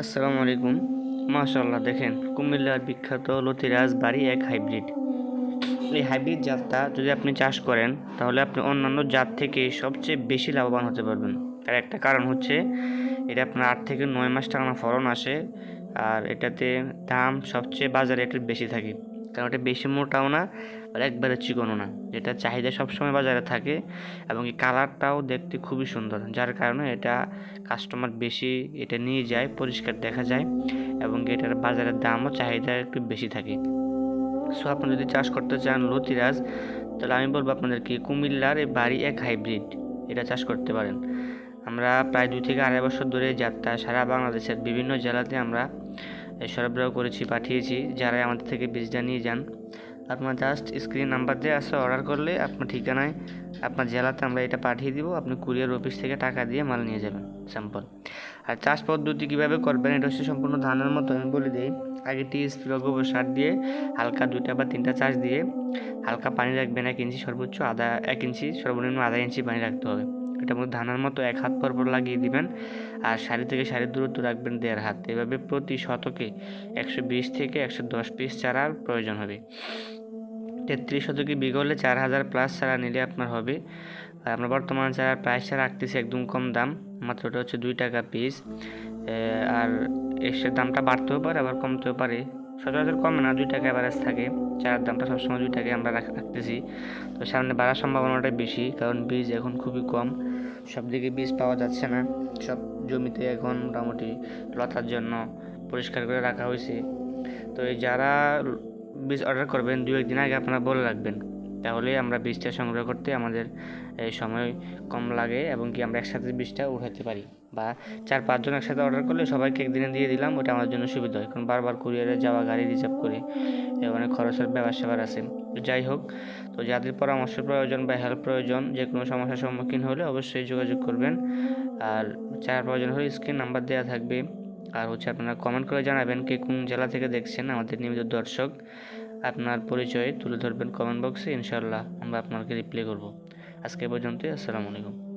আসসালামু আলাইকুম মাশাল্লাহ দেখেন, কুমিল্লার বিখ্যাত লতিরাজ বাড়ি এক হাইব্রিড। এই হাইব্রিড জাতটা যদি আপনি চাষ করেন, তাহলে আপনি অন্যান্য জাত থেকে সবচেয়ে বেশি লাভবান হতে পারবেন। তার একটা কারণ হচ্ছে, এটা আপনার আট থেকে নয় মাস টাকা ফলন আসে, আর এটাতে দাম সবচেয়ে বাজারে একটু বেশি থাকে। কারণ এটা বেশি মোটাও না, আর একবারে চিকনও না, যেটা চাহিদা সবসময় বাজারে থাকে এবং এই কালারটাও দেখতে খুবই সুন্দর, যার কারণে এটা কাস্টমার বেশি এটা নিয়ে যায়, পরিষ্কার দেখা যায় এবং এটার বাজারের দামও, চাহিদা একটু বেশি থাকে। সো আপনি যদি চাষ করতে চান লতিরাজ, তাহলে আমি বলব আপনাদেরকে কুমিল্লার এই বাড়ি এক হাইব্রিড এটা চাষ করতে পারেন। আমরা প্রায় দুই থেকে আড়াই বছর ধরে যাত্রা সারা বাংলাদেশের বিভিন্ন জেলাতে আমরা সরবরাহ করেছি, পাঠিয়েছি যারা আমাদের থেকে বীজটা নিয়ে যান। আপনার জাস্ট স্ক্রিন নাম্বার দিয়ে আসে অর্ডার করলে আপনার ঠিকানায়, আপনার জেলাতে আমরা এটা পাঠিয়ে দিব, আপনি কুরিয়ার অফিস থেকে টাকা দিয়ে মাল নিয়ে যাবেন স্যাম্পল আর চাষ পদ্ধতি কীভাবে করবেন, এটা হচ্ছে সম্পূর্ণ ধানের মতো, আমি বলে দিই। আগে টি স্প্রে গোবর সার দিয়ে হালকা দুইটা বা তিনটা চাষ দিয়ে হালকা পানি রাখবেন, এক ইঞ্চি সর্বোচ্চ আধা, এক ইঞ্চি সর্বনিম্ন আধা ইঞ্চি পানি রাখতে হবে। এটার মধ্যে ধানের মতো এক হাত পর পর লাগিয়ে দিবেন। আর সারি থেকে সারির দূরত্ব রাখবেন দেড় হাত। এভাবে প্রতি শতকে একশো বিশ থেকে একশো দশ পিস চারার প্রয়োজন হবে। তেত্রিশ শতকে বিঘলে চার হাজার প্লাস চারা নিলে আপনার হবে। আর আমরা বর্তমান চারার প্রাইসটা রাখতেছি একদম কম দাম। মাত্র ওটা হচ্ছে দুই টাকা পিস আর এসের দামটা বাড়তেও পারে, আবার কমতেও পারে। সচরাচর কমে না, দুই টাকা অ্যাভারেজ থাকে। চার দামটা সবসময় দুই টাকায় আমরা রাখ- রাখতেছি। তো সামনে বাড়ার সম্ভাবনাটাই বেশি, কারণ বীজ এখন খুবই কম। সব দিকে বীজ পাওয়া যাচ্ছে না। সব জমিতে এখন মোটামুটি লতার জন্য পরিষ্কার করে রাখা হয়েছে। তো এই যারা বীজ অর্ডার করবেন দু একদিন আগে আপনারা বলে রাখবেন। তাহলে আমরা বীজটা সংগ্রহ করতে আমাদের সময় কম লাগে এবং কি আমরা একসাথে বীজটা উঠাতে পারি বা চার পাঁচজন একসাথে অর্ডার করলে সবাইকে একদিনে দিয়ে দিলাম, ওটা আমাদের জন্য সুবিধা হয়। কারণ বারবার কুরিয়ারে যাওয়া, গাড়ি রিজার্ভ করে অনেক খরচের ব্যাপার স্যাপার আছে। তো যাই হোক, তো যাদের পরামর্শ প্রয়োজন বা হেল্প প্রয়োজন, যে কোনো সমস্যার সম্মুখীন হলে অবশ্যই যোগাযোগ করবেন। আর চার প্রয়োজন হলে স্ক্রিন নাম্বার দেওয়া থাকবে। আর হচ্ছে আপনারা কমেন্ট করে জানাবেন কে কোন জেলা থেকে দেখছেন আমাদের নিয়মিত দর্শক। আপনার পরিচয় তুলে ধরবেন কমেন্ট বক্সে ইনশাল্লাহ আমরা আপনাকে রিপ্লাই করব। আজকে পর্যন্তই, আসসালামু আলাইকুম।